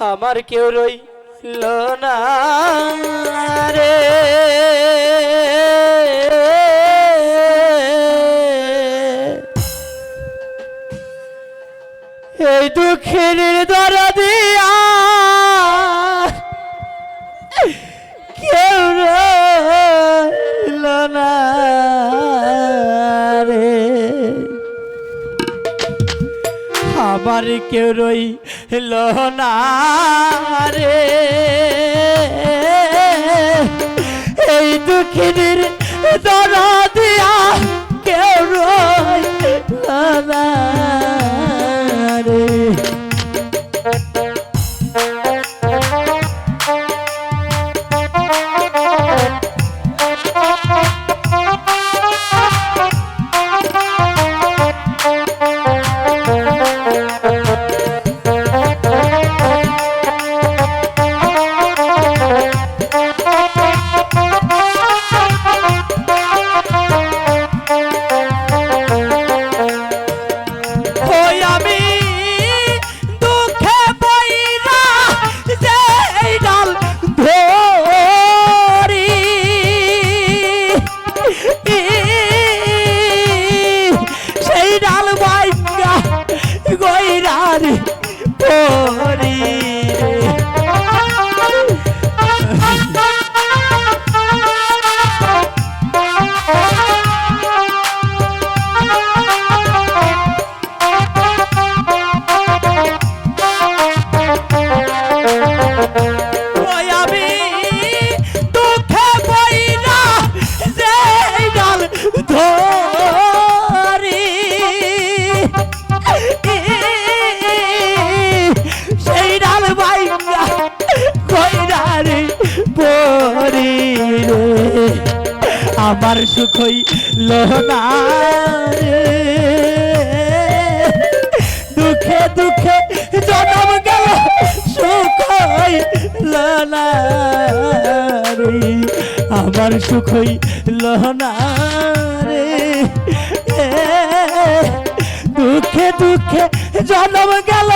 আমার কেউ রইল না রে। এই দুঃখের দ্বারা দিয়া আমার কেউ রইল না রে। এই দুঃখিনীর দরা দিয়া কেউ রইল আমার সুখ হইল না দুঃখে দুঃখে জনম গেল, সুখ হইল না আমার সুখ হইল দুঃখে দুঃখে জনম গেল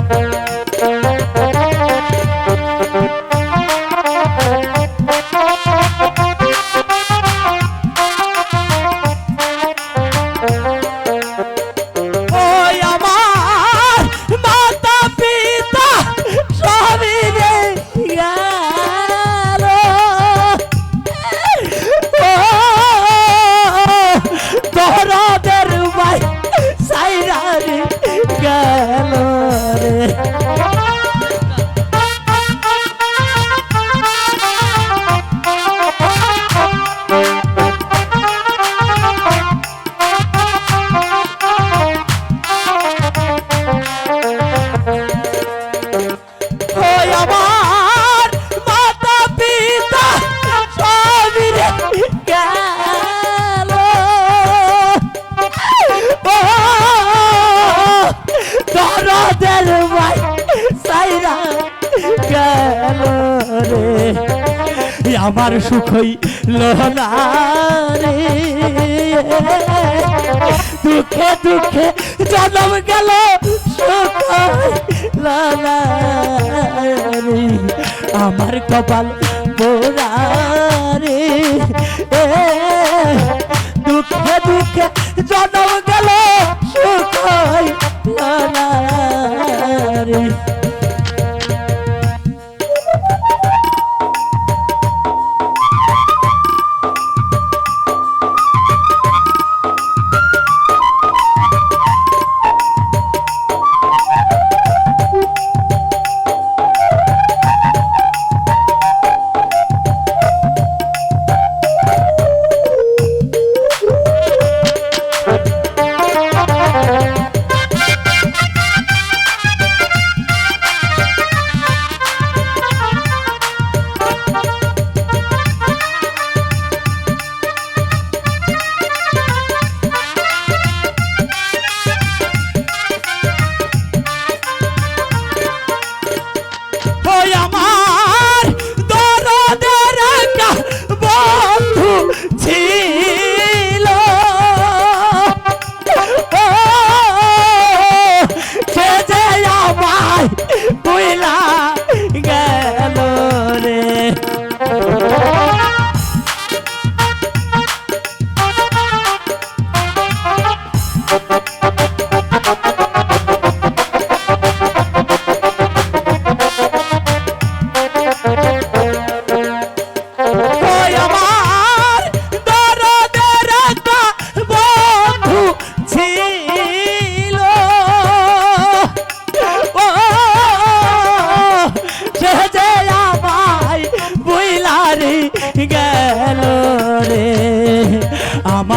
Música আমার সুখই হইল না রে। দুঃখে দুঃখে জন্ম গেল আমার কপাল পোড়া রে। এ, দুঃখে দুঃখে জন্ম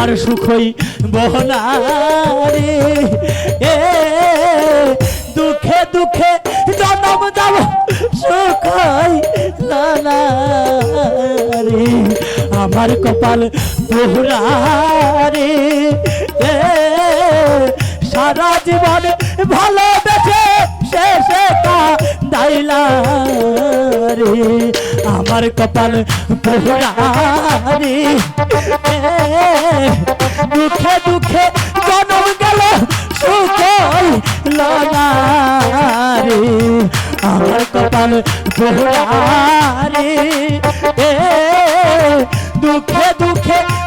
আমার সুখই বহনারে এ, দুঃখে দুঃখে জন্ম যাব সুখই লালা রে। আমার কপাল পোহরারে এ, সারা জীবন ভালোবেসে শেষে দাইলা রে। আমার কপাল পোহরারে এ দুঃখে দুঃখে